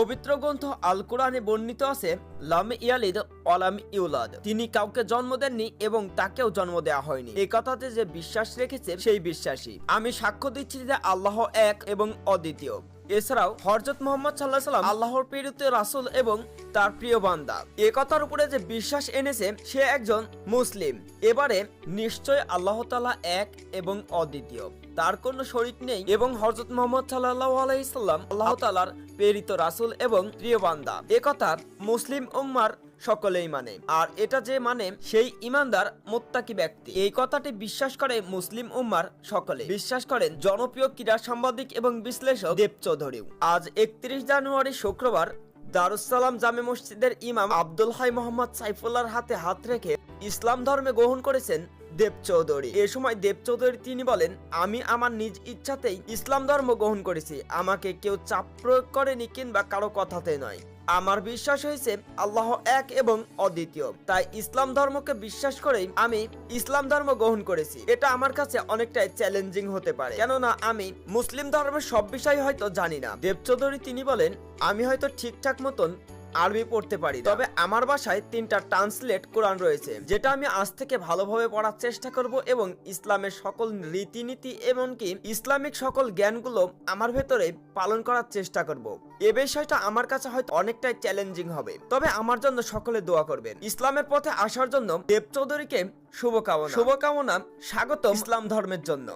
পবিত্র গ্রন্থ আল কোরআনে বর্ণিত আছে, লাম ইয়ালিদ অলাম ইউলাদ। তিনি কাউকে জন্ম দেননি এবং তাকেও জন্ম দেওয়া হয়নি। এই কথাতে যে বিশ্বাস রেখেছে, সেই বিশ্বাসী আমি সাক্ষ্য দিচ্ছি যে আল্লাহ এক এবং অদ্বিতীয়। এছাড়াও হরজত মোহাম্মদ সাল্লাহ সাল্লাম আল্লাহর প্রেরিত রাসুল এবং তার প্রিয় বান্দা। এ কথার উপরে যে বিশ্বাস এনেছে, সে একজন মুসলিম। এবারে নিশ্চয় আল্লাহ তালা এক এবং অদ্বিতীয়। তার কোনো শরিক নেই এবং হরজত মোহাম্মদ সাল্লাহ আলাইসাল্লাম আল্লাহ তাআলার প্রেরিত রাসূল এবং প্রিয় বান্দা। এ কথা মুসলিম উম্মার সকলেই মানে। আর এটা যে মানে সেই ইমানদার, মোত্তাকি ব্যক্তি। এই কথাটি বিশ্বাস করে মুসলিম উম্মার সকলে। বিশ্বাস করেন জনপ্রিয় ক্রীড়া সাংবাদিক এবং বিশ্লেষক দেব চৌধুরী আজ একত্রিশ জানুয়ারি শুক্রবার দারুসালাম জামে মসজিদের ইমাম আব্দুল হাই মোহাম্মদ সাইফুল্লাহর হাতে হাত রেখে ইসলাম ধর্মে গ্রহণ করেছেন দেব চৌধুরী এ সময় দেব চৌধুরী তিনি বলেন, আমি আমার নিজ ইচ্ছাতেই ইসলাম ধর্ম গ্রহণ করেছি। আমাকে কেউ চাপ প্রয়োগ করেনি কিংবা কারও কথাতে নয়। আমার বিশ্বাস হয়েছে, আল্লাহ এক এবং অদ্বিতীয়। তাই ইসলাম ধর্মকে বিশ্বাস করেই আমি ইসলাম ধর্ম গ্রহণ করেছি। এটা আমার কাছে অনেকটাই চ্যালেঞ্জিং হতে পারে। কেননা আমি মুসলিম ধর্মের সব বিষয় হয়তো জানি না। দেব চৌধুরী তিনি বলেন, আমি হয়তো ঠিকঠাক মতন আরবি পড়তে পারি তবে আমার বাসায় তিনটা ট্রান্সলেট কোরআন রয়েছে, যেটা আমি আজ থেকে ভালোভাবে পড়ার চেষ্টা করব এবং ইসলামের সকল রীতিনীতি এমনকি ইসলামিক সকল জ্ঞানগুলো আমার ভেতরে পালন করার চেষ্টা করব। এ বিষয়টা আমার কাছে হয়তো অনেকটাই চ্যালেঞ্জিং হবে। তবে আমার জন্য সকলে দোয়া করবেন। ইসলামের পথে আসার জন্য দেব চৌধুরীকে শুভকামনা। শুভকামনা স্বাগত ইসলাম ধর্মের জন্য।